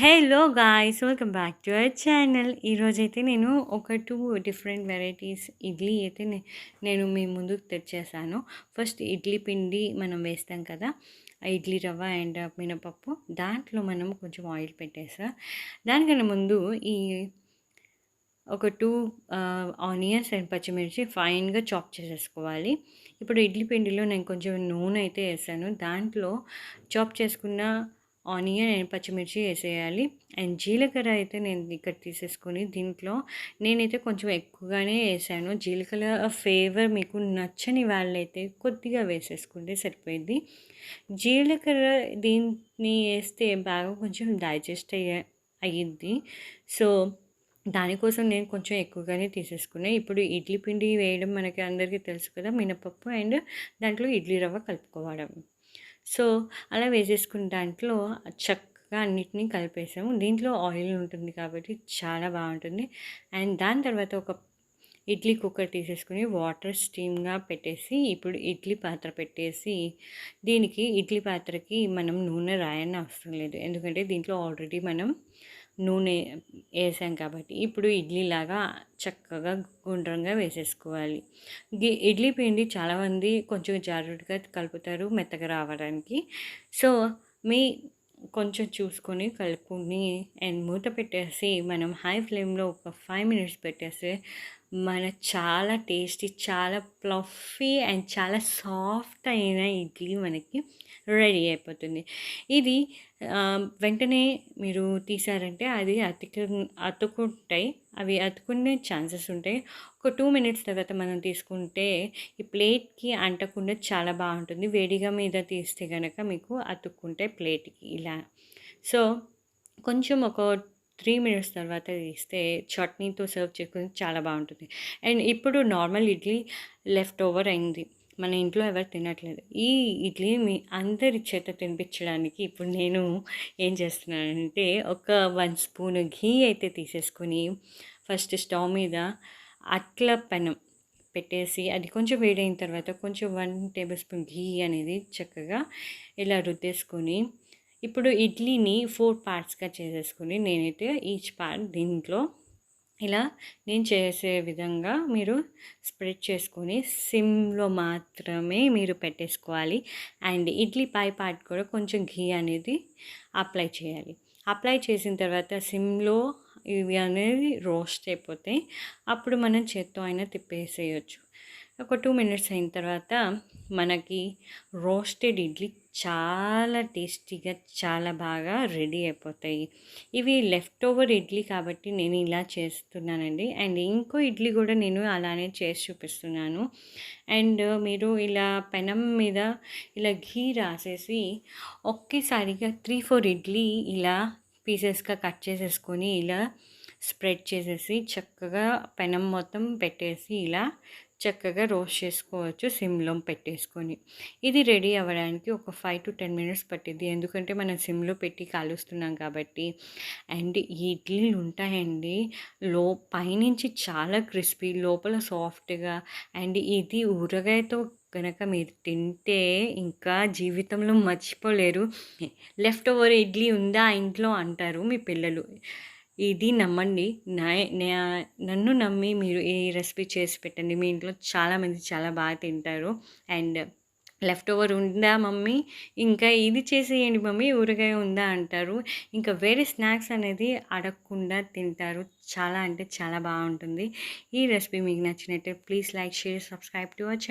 Hello guys welcome back to our channel ఈరోజైతే నేను ఒక టూ డిఫరెంట్ వెరైటీస్ ఇడ్లీ అయితే నేను మీ ముందుకు తెచ్చేసాను. ఫస్ట్ ఇడ్లీ పిండి మనం వేస్తాం కదా ఆ ఇడ్లీ రవ్వ అండ్ మినపప్పు. దాంట్లో మనం కొంచెం ఆయిల్ పెట్టేసా. దానికన్నా ముందు ఈ ఒక టూ ఆనియన్స్ అండ్ పచ్చిమిర్చి ఫైన్గా చాప్ చేసేసుకోవాలి. ఇప్పుడు ఇడ్లీ పిండిలో నేను కొంచెం నూనె అయితే వేసాను. దాంట్లో చాప్ చేసుకున్న ఆనియన్ అండ్ పచ్చిమిర్చి వేసేయాలి. అండ్ జీలకర్ర అయితే నేను ఇక్కడ తీసేసుకొని దీంట్లో నేనైతే కొంచెం ఎక్కువగానే వేసాను. జీలకర్ర ఫ్లేవర్ మీకు నచ్చని వాళ్ళైతే కొద్దిగా వేసేసుకుంటే సరిపోయింది జీలకర్ర దీన్ని వేస్తే బాగా కొంచెం డైజెస్ట్ అయ్యే అయ్యింది సో దానికోసం నేను కొంచెం ఎక్కువగానే తీసేసుకున్నాను ఇప్పుడు ఇడ్లీ పిండి వేయడం మనకి అందరికీ తెలుసు కదా మినపప్పు అండ్ దాంట్లో ఇడ్లీ రవ్వ కలుపుకోవడం. సో అలా వేసేసుకున్న దాంట్లో చక్కగా అన్నిటినీ కలిపేసాము. దీంట్లో ఆయిల్ ఉంటుంది కాబట్టి చాలా బాగుంటుంది. అండ్ దాని తర్వాత ఒక ఇడ్లీ కుక్కర్ తీసేసుకుని వాటర్ స్టీమ్గా పెట్టేసి ఇప్పుడు ఇడ్లీ పాత్ర పెట్టేసి దీనికి ఇడ్లీ పాత్రకి మనం నూనె రాయని అవసరం లేదు. ఎందుకంటే దీంట్లో ఆల్రెడీ మనం నూనె వేసాం కాబట్టి ఇప్పుడు ఇడ్లీలాగా చక్కగా గుండ్రంగా వేసేసుకోవాలి. ఇడ్లీ పిండి చాలామంది కొంచెం జాగ్రత్తగా కలుపుతారు మెత్తగా రావడానికి. సో మీ కొంచెం చూసుకొని కలుపుకొని అండ్ మూత పెట్టేసి మనం హై ఫ్లేమ్లో ఒక ఫైవ్ మినిట్స్ పెట్టేస్తే మన చాలా టేస్టీ చాలా ప్లఫీ అండ్ చాలా సాఫ్ట్ అయిన ఇడ్లీ మనకి రెడీ అయిపోతుంది. ఇది వెంటనే మీరు తీసారంటే అది అతికి అతుకుంటాయి. అవి అతుకునే ఛాన్సెస్ ఉంటాయి. ఒక టూ మినిట్స్ తర్వాత మనం తీసుకుంటే ఈ ప్లేట్కి అంటకుండా చాలా బాగుంటుంది. వేడిగా మీద తీస్తే కనుక మీకు అతుక్కుంటాయి ప్లేట్కి ఇలా. సో కొంచెం ఒక త్రీ మినిట్స్ తర్వాత తీస్తే చట్నీతో సర్వ్ చేసుకుని చాలా బాగుంటుంది. అండ్ ఇప్పుడు నార్మల్ ఇడ్లీ లెఫ్ట్ ఓవర్ అయింది. మన ఇంట్లో ఎవరు తినట్లేదు. ఈ ఇడ్లీ మీ అందరి చేత తినిపించడానికి ఇప్పుడు నేను ఏం చేస్తున్నానంటే ఒక వన్ స్పూన్ ఘీ అయితే తీసేసుకొని ఫస్ట్ స్టవ్ మీద అట్ల పెనం పెట్టేసి అది కొంచెం వేడైన తర్వాత కొంచెం వన్ టేబుల్ స్పూన్ ఘీ అనేది చక్కగా ఇలా రుద్దేసుకొని ఇప్పుడు ఇడ్లీని ఫోర్ పార్ట్స్గా చేసేసుకుని నేనైతే ఈచ్ పార్ట్ దీంట్లో ఇలా నేను చేసే విధంగా మీరు స్ప్రెడ్ చేసుకొని సిమ్లో మాత్రమే మీరు పెట్టేసుకోవాలి. అండ్ ఇడ్లీ పై పార్ట్ కూడా కొంచెం ఘీ అనేది అప్లై చేయాలి. అప్లై చేసిన తర్వాత సిమ్లో ఇవి అనేది రోస్ట్ అయిపోతాయి అప్పుడు మనం చేత్తో అయినా తిప్పేసేయచ్చు. ఒక టూ మినిట్స్ అయిన తర్వాత మనకి రోస్టెడ్ ఇడ్లీ చాలా టేస్టీగా చాలా బాగా రెడీ అయిపోతాయి. ఇవి లెఫ్ట్ ఓవర్ ఇడ్లీ కాబట్టి నేను ఇలా చేస్తున్నానండి. అండ్ ఇంకో ఇడ్లీ కూడా నేను అలానే చేసి చూపిస్తున్నాను. అండ్ మీరు ఇలా పెనం మీద ఇలా ఘీ రాసేసి ఒకేసారిగా త్రీ ఫోర్ ఇడ్లీ ఇలా పీసెస్గా కట్ చేసేసుకొని ఇలా స్ప్రెడ్ చేసేసి చక్కగా పెనం మొత్తం పెట్టేసి ఇలా చక్కగా రోస్ట్ చేసుకోవచ్చు సిమ్లో పెట్టేసుకొని. ఇది రెడీ అవ్వడానికి ఒక ఫైవ్ టు టెన్ మినిట్స్ పట్టింది ఎందుకంటే మనం సిమ్లో పెట్టి కాలుస్తున్నాం కాబట్టి. అండ్ ఈ ఇడ్లీలు ఉంటాయండి. లో పైనుంచి చాలా క్రిస్పీ లోపల సాఫ్ట్గా. అండ్ ఇది ఊరగాయతో కనుక మీరు తింటే ఇంకా జీవితంలో మర్చిపోలేరు. లెఫ్ట్ ఓవర్ ఇడ్లీ ఉందా ఇంట్లో అంటారు మీ పిల్లలు. ఇది నమ్మండి. నా నన్ను నమ్మి మీరు ఈ రెసిపీ చేసి పెట్టండి. మీ ఇంట్లో చాలామంది చాలా బాగా తింటారు. అండ్ లెఫ్ట్ ఓవర్ ఉందా మమ్మీ? ఇంకా ఇది చేసేయండి మమ్మీ ఊరగాయ ఉందా అంటారు. ఇంకా వేరే స్నాక్స్ అనేది అడగకుండా తింటారు. చాలా అంటే చాలా బాగుంటుంది. ఈ రెసిపీ మీకు నచ్చినట్టే please like share subscribe to our channel